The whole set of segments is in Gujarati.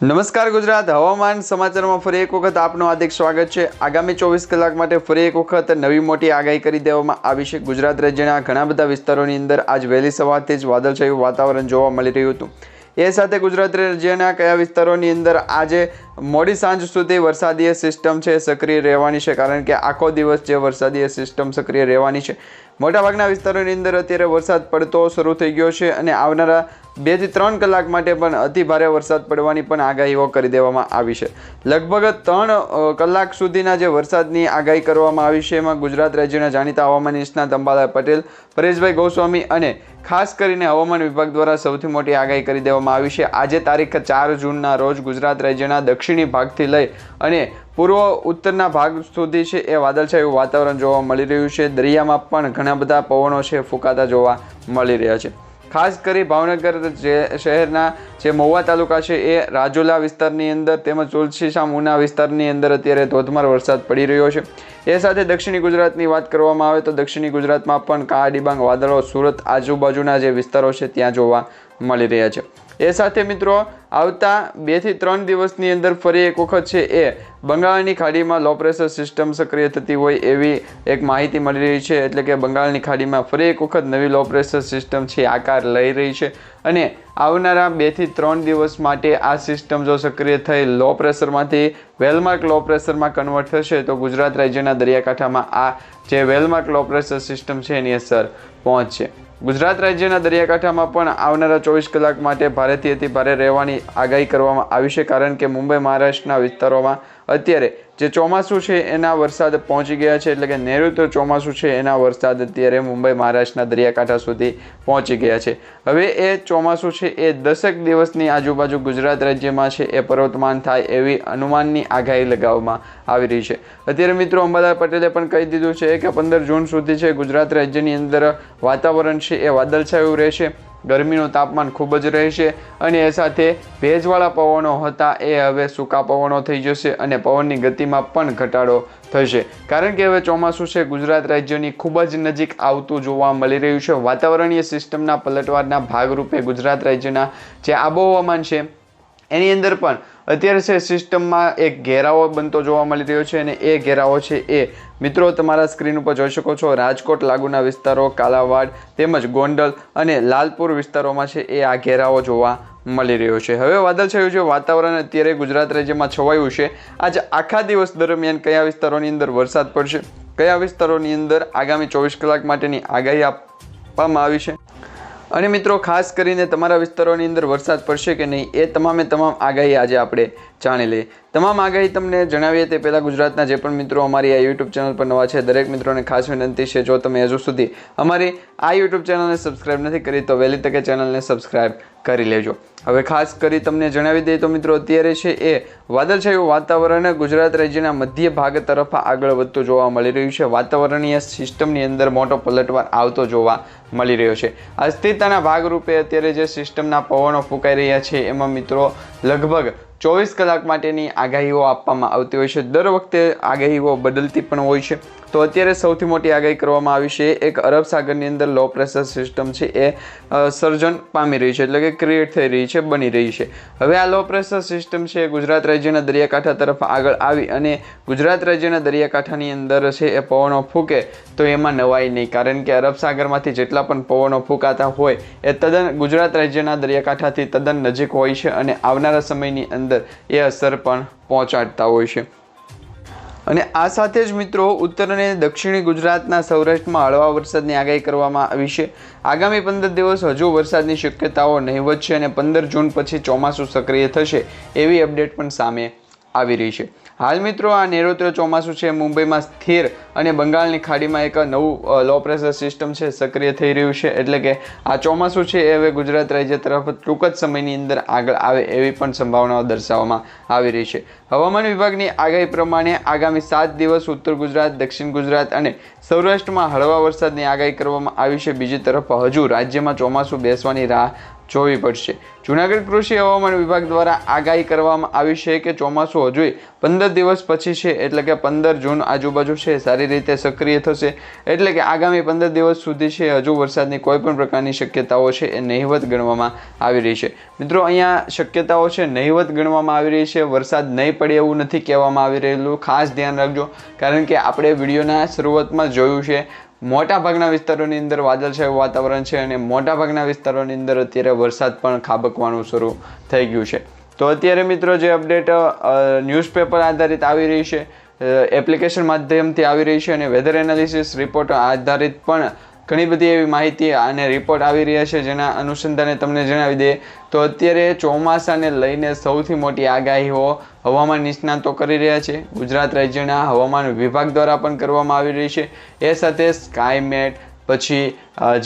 નમસ્કાર ગુજરાત. હવામાન સમાચારમાં ફરી એક વખત આપનું હાર્દિક સ્વાગત છે. આગામી ચોવીસ કલાક માટે ફરી એક વખત નવી મોટી આગાહી કરી દેવામાં આવી છે. ગુજરાત રાજ્યના ઘણા બધા વિસ્તારોની અંદર આજ વહેલી સવારથી જ વાદળછાયું વાતાવરણ જોવા મળી રહ્યું હતું. એ સાથે ગુજરાત રાજ્યના કયા વિસ્તારોની અંદર આજે મોડી સાંજ સુધી વરસાદીય સિસ્ટમ છે, સક્રિય રહેવાની છે? કારણ કે આખો દિવસ જે વરસાદીય સિસ્ટમ સક્રિય રહેવાની છે. મોટાભાગના વિસ્તારોની અંદર અત્યારે વરસાદ પડતો શરૂ થઈ ગયો છે અને આવનારા બેથી ત્રણ કલાક માટે પણ અતિ ભારે વરસાદ પડવાની પણ આગાહીઓ કરી દેવામાં આવી છે. લગભગ ત્રણ કલાક સુધીના જે વરસાદની આગાહી કરવામાં આવી છે, એમાં ગુજરાત રાજ્યના જાણીતા હવામાન નિષ્ણાત અંબાલાલ પટેલ, પરેશભાઈ ગોસ્વામી અને ખાસ કરીને હવામાન વિભાગ દ્વારા સૌથી મોટી આગાહી કરી દેવામાં આવી છે. આજે તારીખ ચાર જૂનના રોજ ગુજરાત રાજ્યના દક્ષિણી ભાગથી લઈ અને પૂર્વ ઉત્તરના ભાગ સુધી છે એ વાદળછાયું વાતાવરણ જોવા મળી રહ્યું છે. દરિયામાં પણ ઘણા બધા પવનો છે, ફૂંકાતા જોવા મળી રહ્યા છે. ખાસ કરી ભાવનગર શહેરના જે મહુવા તાલુકા છે એ રાજુલા વિસ્તારની અંદર તેમજ તુલસીશામ ઉના વિસ્તારની અંદર અત્યારે ધોધમાર વરસાદ પડી રહ્યો છે. એ સાથે દક્ષિણી ગુજરાતની વાત કરવામાં આવે તો દક્ષિણી ગુજરાતમાં પણ કાળા ડિબાંગ વાદળો સુરત આજુબાજુના જે વિસ્તારો છે ત્યાં જોવા મળી રહ્યા છે. એ સાથે મિત્રો, આવતા બેથી ત્રણ દિવસની અંદર ફરી એક વખત છે એ. બંગાળની ખાડીમાં લો પ્રેશર સિસ્ટમ સક્રિય થતી હોય એવી એક માહિતી મળી રહી છે. એટલે કે બંગાળની ખાડીમાં ફરી એક વખત નવી લો પ્રેશર સિસ્ટમ છે આકાર લઈ રહી છે. અને આવનારા બેથી ત્રણ દિવસ માટે આ સિસ્ટમ જો સક્રિય થઈ લો પ્રેશરમાંથી વેલમાર્ક લો પ્રેશરમાં કન્વર્ટ થશે તો ગુજરાત રાજ્યના દરિયાકાંઠામાં આ જે વેલમાર્ક લો પ્રેશર સિસ્ટમ છે એની અસર પહોંચશે. ગુજરાત રાજ્યના દરિયાકાંઠામાં પણ આવનારા ચોવીસ કલાક માટે ભારેથી અતિ ભારે રહેવાની આગાહી કરવામાં આવી છે, કારણ કે મુંબઈ, મહારાષ્ટ્રના વિસ્તારોમાં અત્યારે જે ચોમાસું છે એના વરસાદ પહોંચી ગયા છે, એટલે કે નૈઋત્ય ચોમાસું છે, એના વરસાદ અત્યારે મુંબઈ, મહારાષ્ટ્રના દરિયાકાંઠા સુધી પહોંચી ગયા છે. હવે એ ચોમાસું છે એ દસેક દિવસની આજુબાજુ ગુજરાત રાજ્યમાં છે, એ પર્વતમાન થાય એવી અનુમાનની આગાહી લગાવવામાં આવી રહી છે. અત્યારે મિત્રો અંબાલાલ પટેલે પણ કહી દીધું છે કે પંદર જૂન સુધી છે ગુજરાત રાજ્યની અંદર વાતાવરણ છે એ વાદળછાયું રહેશે. ગરમીનું તાપમાન ખૂબ જ રહેશે અને એ સાથે ભેજવાળા પવનો હતા એ હવે સૂકા પવનો થઈ જશે અને પવનની ગતિમાં પણ ઘટાડો થશે. કારણ કે હવે ચોમાસું છે, ગુજરાત રાજ્યની ખૂબ જ નજીક આવતું જોવા મળી રહ્યું છે. વાતાવરણીય સિસ્ટમના પલટવારના ભાગરૂપે ગુજરાત રાજ્યના જે આબોહવામાન છે એની અંદર પણ અત્યારે છે સિસ્ટમમાં એક ઘેરાવો બનતો જોવા મળી રહ્યો છે અને એ ઘેરાવો છે એ મિત્રો તમારા સ્ક્રીન ઉપર જોઈ શકો છો રાજકોટ લાગુના વિસ્તારો, કાલાવાડ તેમજ ગોંડલ અને લાલપુર વિસ્તારોમાં છે એ આ ઘેરાવો જોવા મળી રહ્યો છે. હવે વાદળછાયું જે વાતાવરણ અત્યારે ગુજરાત રાજ્યમાં છવાયું છે. આજે આખા દિવસ દરમિયાન કયા વિસ્તારોની અંદર વરસાદ પડશે? કયા વિસ્તારોની અંદર આગામી ચોવીસ કલાક માટેની આગાહી આપવામાં આવી છે? અને મિત્રો, ખાસ કરીને તમારા વિસ્તારોની અંદર વરસાદ પડશે કે નહીં, એ તમામે તમામ આગાહી આજે આપણે જાણી લઈએ. તમામ આગાહી તમને જણાવીએ તે પહેલાં ગુજરાતના જે પણ મિત્રો અમારી આ યુટ્યુબ ચેનલ પર નવા છે, દરેક મિત્રોને ખાસ વિનંતી છે, જો તમે હજુ સુધી અમારી આ યુટ્યુબ ચેનલને સબસ્ક્રાઇબ નથી કરી, તો વહેલી તકે ચેનલને સબસ્ક્રાઇબ કરી લેજો. હવે ખાસ કરી તમને જણાવી દઈએ તો મિત્રો અત્યારે છે એ વાદળછાયું વાતાવરણ ગુજરાત રાજ્યના મધ્ય ભાગ તરફ આગળ વધતું જોવા મળી રહ્યું છે. વાતાવરણીય સિસ્ટમની અંદર મોટો પલટવાર આવતો જોવા મળી રહ્યો છે. અસ્થિરતાના ભાગરૂપે અત્યારે જે સિસ્ટમના પવનો ફૂંકાઈ રહ્યા છે, એમાં મિત્રો લગભગ ચોવીસ કલાક માટેની આગાહીઓ આપવામાં આવતી હોય છે. દર વખતે આગાહીઓ બદલતી પણ હોય છે. તો અત્યારે સૌથી મોટી આગાહી કરવામાં આવી છે. એક અરબ સાગરની અંદર લો પ્રેશર સિસ્ટમ છે એ સર્જન પામી રહી છે, એટલે કે ક્રિએટ થઈ રહી છે, બની રહી છે. હવે આ લો પ્રેશર સિસ્ટમ છે ગુજરાત રાજ્યના દરિયાકાંઠા તરફ આગળ આવી અને ગુજરાત રાજ્યના દરિયાકાંઠાની અંદર છે એ પવનો ફૂંકે તો એમાં નવાઈ નહીં. કારણ કે અરબ સાગરમાંથી જેટલા પણ પવનો ફૂંકાતા હોય એ તદ્દન ગુજરાત રાજ્યના દરિયાકાંઠાથી તદ્દન નજીક હોય છે અને આવનારા સમયની અંદર એ અસર પણ પહોંચાડતા હોય છે. અને આ સાથે જ મિત્રો ઉત્તર અને દક્ષિણી ગુજરાતના સૌરાષ્ટ્રમાં હળવા વરસાદની આગાહી કરવામાં આવી છે. આગામી પંદર દિવસ હજુ વરસાદની શક્યતાઓ નહીવત છે અને પંદર જૂન પછી ચોમાસું સક્રિય થશે એવી અપડેટ પણ સામે આવી રહી છે. હાલ મિત્રો આ નૈઋત્ય ચોમાસું છે, મુંબઈમાં સ્થિર અને બંગાળની ખાડીમાં એક નવું લો પ્રેશર સિસ્ટમ છે, સક્રિય થઈ રહ્યું છે. એટલે કે આ ચોમાસું છે એ હવે ગુજરાત રાજ્ય તરફ ટૂંક જ સમયની અંદર આગળ આવે એવી પણ સંભાવનાઓ દર્શાવવામાં આવી રહી છે. હવામાન વિભાગની આગાહી પ્રમાણે આગામી સાત દિવસ ઉત્તર ગુજરાત, દક્ષિણ ગુજરાત અને સૌરાષ્ટ્રમાં હળવા વરસાદની આગાહી કરવામાં આવી છે. બીજી તરફ હજુ રાજ્યમાં ચોમાસું બેસવાની રાહ જોવી પડશે જૂનાગઢ કૃષિ હવામાન વિભાગ દ્વારા આગાહી કરવામાં આવી છે કે ચોમાસું હજુ પંદર દિવસ પછી છે, એટલે કે પંદર જૂન આજુબાજુ છે, સારી રીતે સક્રિય થશે. એટલે કે આગામી પંદર દિવસ સુધી છે, હજુ વરસાદની કોઈ પણ પ્રકારની શક્યતાઓ છે એ નહિવત ગણવામાં આવી રહી છે. મિત્રો, અહીંયા શક્યતાઓ છે નહિવત ગણવામાં આવી રહી છે. વરસાદ નહીં પડે એવું નથી કહેવામાં આવી રહેલું. ખાસ ધ્યાન રાખજો, કારણ કે આપણે વિડીયોના શરૂઆતમાં જોયું છે મોટાભાગના વિસ્તારોની અંદર વાદળછાયું વાતાવરણ છે અને મોટાભાગના વિસ્તારોની અંદર અત્યારે વરસાદ પણ ખાબકવાનું શરૂ થઈ ગયું છે. તો અત્યારે મિત્રો જે અપડેટ ન્યૂઝપેપર આધારિત આવી રહી છે એપ્લિકેશન માધ્યમથી આવી રહી છે અને વેધર એનાલિસિસ રિપોર્ટ આધારિત પણ ઘણી બધી એવી માહિતી અને રિપોર્ટ આવી રહ્યા છે જેના અનુસંધાને તમને જણાવી દઈએ. તો અત્યારે ચોમાસાને લઈને સૌથી મોટી આગાહીઓ હવામાન નિષ્ણાતો કરી રહ્યા છે. ગુજરાત રાજ્યના હવામાન વિભાગ દ્વારા પણ કરવામાં આવી રહી છે. એ સાથે સ્કાયમેટ પછી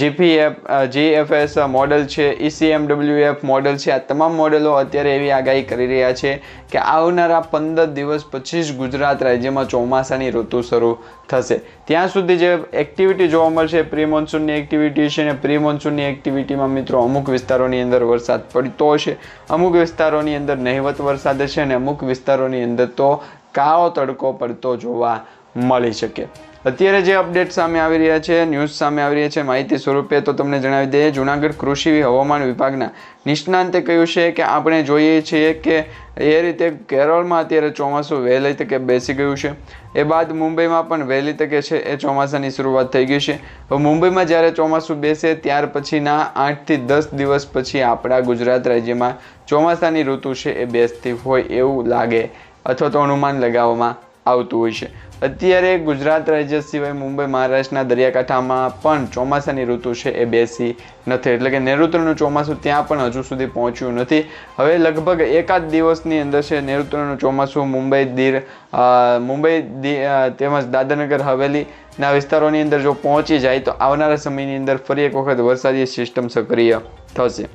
જીપીએફ જીએફએસ મોડલ છે ઇસીએમડબ્લ્યુએફ મોડલ છે, આ તમામ મોડેલો અત્યારે એવી આગાહી કરી રહ્યા છે કે આવનારા પંદર દિવસ પછી જ ગુજરાત રાજ્યમાં ચોમાસાની ઋતુ શરૂ થશે. ત્યાં સુધી જે એક્ટિવિટી જોવા મળશે પ્રી મોન્સૂનની એક્ટિવિટી છે ને પ્રી મોન્સૂનની એક્ટિવિટીમાં મિત્રો અમુક વિસ્તારોની અંદર વરસાદ પડતો હશે, અમુક વિસ્તારોની અંદર નહિવત વરસાદ છે અને અમુક વિસ્તારોની અંદર તો કાળો તડકો પડતો જોવા મળી શકે. અત્યારે જે અપડેટ સામે આવી રહ્યા છે ન્યૂઝ સામે આવી રહ્યા છે માહિતી સ્વરૂપે તો તમને જણાવી દઈએ, જૂનાગઢ કૃષિ હવામાન વિભાગના નિષ્ણાંતે કહ્યું છે કે આપણે જોઈએ છીએ કે એ રીતે કેરળમાં અત્યારે ચોમાસું વહેલી તકે બેસી ગયું છે. એ બાદ મુંબઈમાં પણ વહેલી તકે છે, એ ચોમાસાની શરૂઆત થઈ ગઈ છે. મુંબઈમાં જ્યારે ચોમાસું બેસે ત્યાર પછીના આઠથી દસ દિવસ પછી આપણા ગુજરાત રાજ્યમાં ચોમાસાની ઋતુ છે એ બેસતી હોય એવું લાગે અથવા તો અનુમાન લગાવવામાં આવતું હોય છે. અત્યારે ગુજરાત રાજ્ય સિવાય મુંબઈ, મહારાષ્ટ્રના દરિયાકાંઠામાં પણ ચોમાસાની ઋતુ છે એ બેસી નથી. એટલે કે નૈઋત્યનું ચોમાસું ત્યાં પણ હજુ સુધી પહોંચ્યું નથી. હવે લગભગ એકાદ દિવસની અંદર છે નૈઋત્યનું ચોમાસું મુંબઈ દીર મુંબઈ તેમજ દાદરનગર, હવેલીના વિસ્તારોની અંદર જો પહોંચી જાય તો આવનારા સમયની અંદર ફરી એક વખત વરસાદી સિસ્ટમ સક્રિય થશે.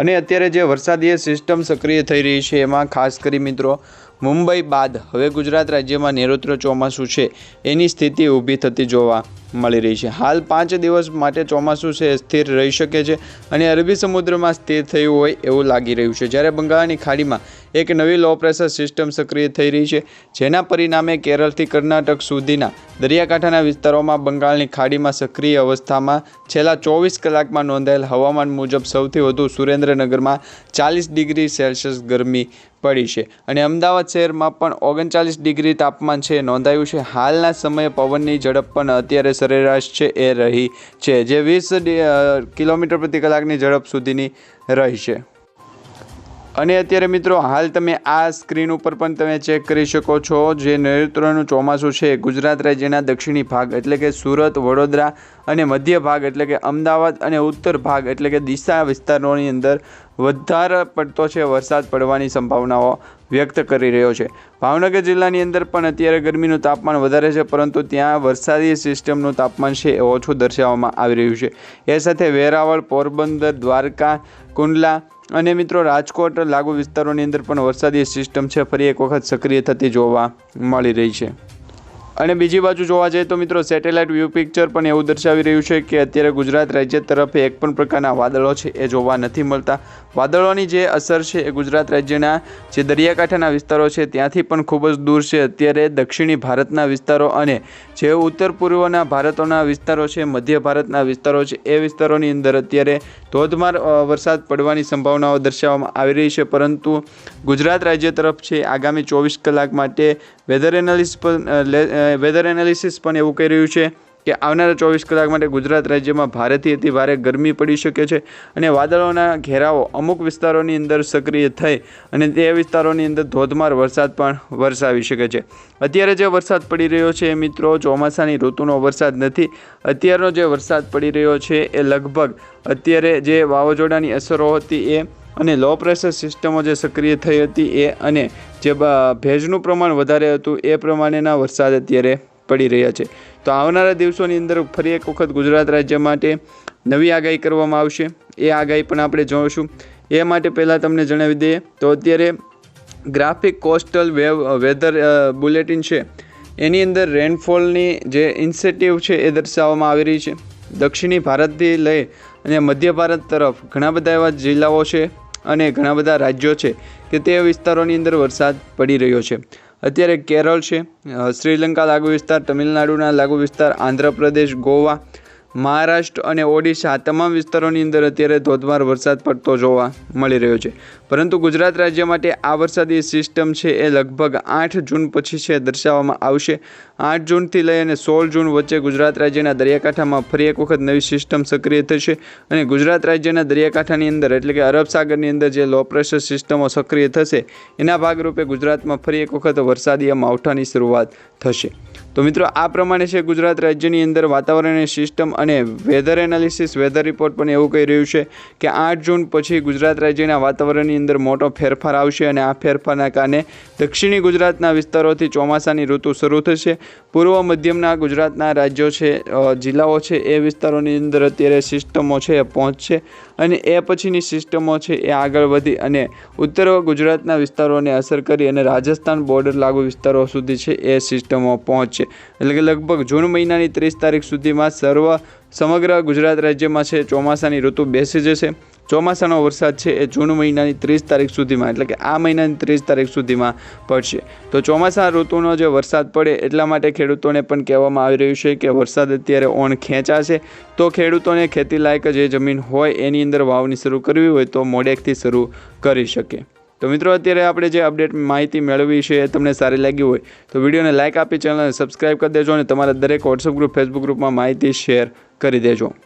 અને અત્યારે જે વરસાદીય સિસ્ટમ સક્રિય થઈ રહી છે એમાં ખાસ કરી મિત્રો મુંબઈ બાદ હવે ગુજરાત રાજ્યમાં નેરોત્ર ચોમાસું છે. એની સ્થિતિ ઊભી થતી જોવા મળી રહી છે. હાલ પાંચ દિવસ માટે ચોમાસું છે, સ્થિર રહી શકે છે અને અરબી સમુદ્રમાં સ્થિર થયું હોય એવું લાગી રહ્યું છે. જ્યારે બંગાળની ખાડીમાં એક નવી લો પ્રેશર સિસ્ટમ સક્રિય થઈ રહી છે, જેના પરિણામે કેરળથી કર્ણાટક સુધીના દરિયાકાંઠાના વિસ્તારોમાં બંગાળની ખાડીમાં સક્રિય અવસ્થામાં છેલ્લા ચોવીસ કલાકમાં નોંધાયેલ હવામાન મુજબ સૌથી વધુ સુરેન્દ્રનગરમાં ચાલીસ ડિગ્રી સેલ્સિયસ ગરમી પડી છે અને અમદાવાદ શહેરમાં પણ ઓગણચાલીસ ડિગ્રી તાપમાન છે, નોંધાયું છે. હાલના સમયે પવનની ઝડપ પણ અત્યારે સરેરાશ છે, એ રહી છે, જે વીસ કિલોમીટર પ્રતિ કલાકની ઝડપ સુધીની રહી છે. અને અત્યારે મિત્રો, હાલ તમે આ સ્ક્રીન ઉપર પણ તમે ચેક કરી શકો છો, જે નૈઋત્યનું ચોમાસું છે ગુજરાત રાજ્યના દક્ષિણી ભાગ, એટલે કે સુરત, વડોદરા અને મધ્ય ભાગ, એટલે કે અમદાવાદ અને ઉત્તર ભાગ, એટલે કે દિશા વિસ્તારોની અંદર વધારે પડતો છે વરસાદ પડવાની સંભાવનાઓ વ્યક્ત કરી રહ્યો છે. ભાવનગર જિલ્લાની અંદર પણ અત્યારે ગરમીનું તાપમાન વધારે છે, પરંતુ ત્યાં વરસાદી સિસ્ટમનું તાપમાન છે એ ઓછું દર્શાવવામાં આવી રહ્યું છે. એ સાથે વેરાવળ, પોરબંદર, દ્વારકા, કુંડલા અને મિત્રો રાજકોટ લાગુ વિસ્તારોની અંદર પણ વરસાદી સિસ્ટમ છે, ફરી એક વખત સક્રિય થતી જોવા મળી રહી છે. અને બીજી બાજુ જોવા જઈએ તો મિત્રો સેટેલાઇટ વ્યૂ પિક્ચર પણ એવું દર્શાવી રહ્યું છે કે અત્યારે ગુજરાત રાજ્ય તરફે એક પણ પ્રકારના વાદળો છે, એ જોવા નથી મળતા. વાદળોની જે અસર છે એ ગુજરાત રાજ્યના જે દરિયાકાંઠાના વિસ્તારો છે, ત્યાંથી પણ ખૂબ જ દૂર છે. અત્યારે દક્ષિણી ભારતના વિસ્તારો અને જે ઉત્તર પૂર્વના ભારતોના વિસ્તારો છે, મધ્ય ભારતના વિસ્તારો છે, એ વિસ્તારોની અંદર અત્યારે ધોધમાર વરસાદ પડવાની સંભાવનાઓ દર્શાવવામાં આવી રહી છે, પરંતુ ગુજરાત રાજ્ય તરફ છે, આગામી ચોવીસ કલાક માટે વેધર એનાલિસ પણ વેધર એનાલિસિસ પણ એવું કહી રહ્યું છે. કે આવનારા ચોવીસ કલાક માટે ગુજરાત રાજ્યમાં ભારેથી અતિ ભારે ગરમી પડી શકે છે અને વાદળોના ઘેરાઓ અમુક વિસ્તારોની અંદર સક્રિય થઈ અને તે વિસ્તારોની અંદર ધોધમાર વરસાદ પણ વરસાવી શકે છે. અત્યારે જે વરસાદ પડી રહ્યો છે એ મિત્રો ચોમાસાની ઋતુનો વરસાદ નથી. અત્યારનો જે વરસાદ પડી રહ્યો છે એ લગભગ અત્યારે જે વાવાઝોડાની અસરો હતી એ અને લો પ્રેશર સિસ્ટમો જે સક્રિય થઈ હતી એ અને જે ભેજનું પ્રમાણ વધારે હતું એ પ્રમાણેના વરસાદ અત્યારે પડી રહ્યા છે. તો આવનારા દિવસોની અંદર ફરી એક વખત ગુજરાત રાજ્ય માટે નવી આગાહી કરવામાં આવશે. એ આગાહી પણ આપણે જોઈશું. એ માટે પહેલાં તમને જણાવી દઈએ, તો અત્યારે graphic coastal wave weather bulletin છે. એની અંદર રેનફોલની જે ઇન્સેટિવ છે એ દર્શાવવામાં આવી રહી છે. દક્ષિણી ભારતથી લઈ અને મધ્ય ભારત તરફ ઘણા બધા એવા જિલ્લાઓ છે અને ઘણા બધા રાજ્યો છે કે તે વિસ્તારોની અંદર વરસાદ પડી રહ્યો છે. અત્યારે કેરળ છે શ્રીલંકા લાગુ વિસ્તાર તમિલનાડુના લાગુ વિસ્તાર આંધ્રપ્રદેશ ગોવા મહારાષ્ટ્ર અને ઓડિશા તમામ વિસ્તારોની અંદર અત્યારે ધોધમાર વરસાદ પડતો જોવા મળી રહ્યો છે. પરંતુ ગુજરાત રાજ્ય માટે આ વરસાદી સિસ્ટમ છે એ લગભગ આઠ જૂન પછી છે દર્શાવવામાં આવશે. આઠ જૂનથી લઈ અને સોળ જૂન વચ્ચે ગુજરાત રાજ્યના દરિયાકાંઠામાં ફરી એક વખત નવી સિસ્ટમ સક્રિય થશે અને ગુજરાત રાજ્યના દરિયાકાંઠાની અંદર એટલે કે અરબ સાગરની અંદર જે લો પ્રેશર સિસ્ટમો સક્રિય થશે, એના ભાગરૂપે ગુજરાતમાં ફરી એક વખત વરસાદી માવઠાની શરૂઆત થશે. તો મિત્રો, આ પ્રમાણે છે ગુજરાત રાજ્યની અંદર વાતાવરણની સિસ્ટમ અને વેધર એનાલિસિસ વેધર રિપોર્ટ પણ એવું કહી રહ્યું છે કે આઠ જૂન પછી ગુજરાત રાજ્યના વાતાવરણની અંદર મોટો ફેરફાર આવશે અને આ ફેરફારના કારણે દક્ષિણી ગુજરાતના વિસ્તારોથી ચોમાસાની ઋતુ શરૂ થશે. પૂર્વ મધ્યમના ગુજરાતના રાજ્યો છે જિલ્લાઓ છે એ વિસ્તારોની અંદર અત્યારે સિસ્ટમો છે એ પહોંચશે. અને એ પછીની સિસ્ટમો છે એ આગળ વધી અને ઉત્તર ગુજરાતના વિસ્તારોને અસર કરી અને રાજસ્થાન બોર્ડર લાગુ વિસ્તારો સુધી છે એ સિસ્ટમો પહોંચશે એટલે કે લગભગ જૂન મહિનાની ત્રીસ તારીખ સુધીમાં સર્વ સમગ્ર ગુજરાત રાજ્યમાં છે ચોમાસાની ઋતુ બેસી જશે. ચોમાસાનો વરસાદ છે એ જૂન મહિનાની ત્રીસ તારીખ સુધીમાં, એટલે કે આ મહિનાની ત્રીસ તારીખ સુધીમાં પડશે. તો ચોમાસા ઋતુનો જે વરસાદ પડે એટલા માટે ખેડૂતોને પણ કહેવામાં આવી રહ્યું છે કે વરસાદ અત્યારે ઓણ ખેંચાશે. તો ખેડૂતોને ખેતી લાયક જે જમીન હોય એની અંદર વાવણી શરૂ કરવી હોય તો મોડેકથી શરૂ કરી શકે. તો મિત્રો, અત્યારે આપણે જે અપડેટ માહિતી મેળવી છે એ તમને સારી લાગી હોય તો વિડીયોને લાઇક આપી, ચેનલને સબસ્ક્રાઇબ કરી દેજો અને તમારા દરેક વોટ્સઅપ ગ્રુપ ફેસબુક ગ્રુપમાં માહિતી શેર કરી દેજો.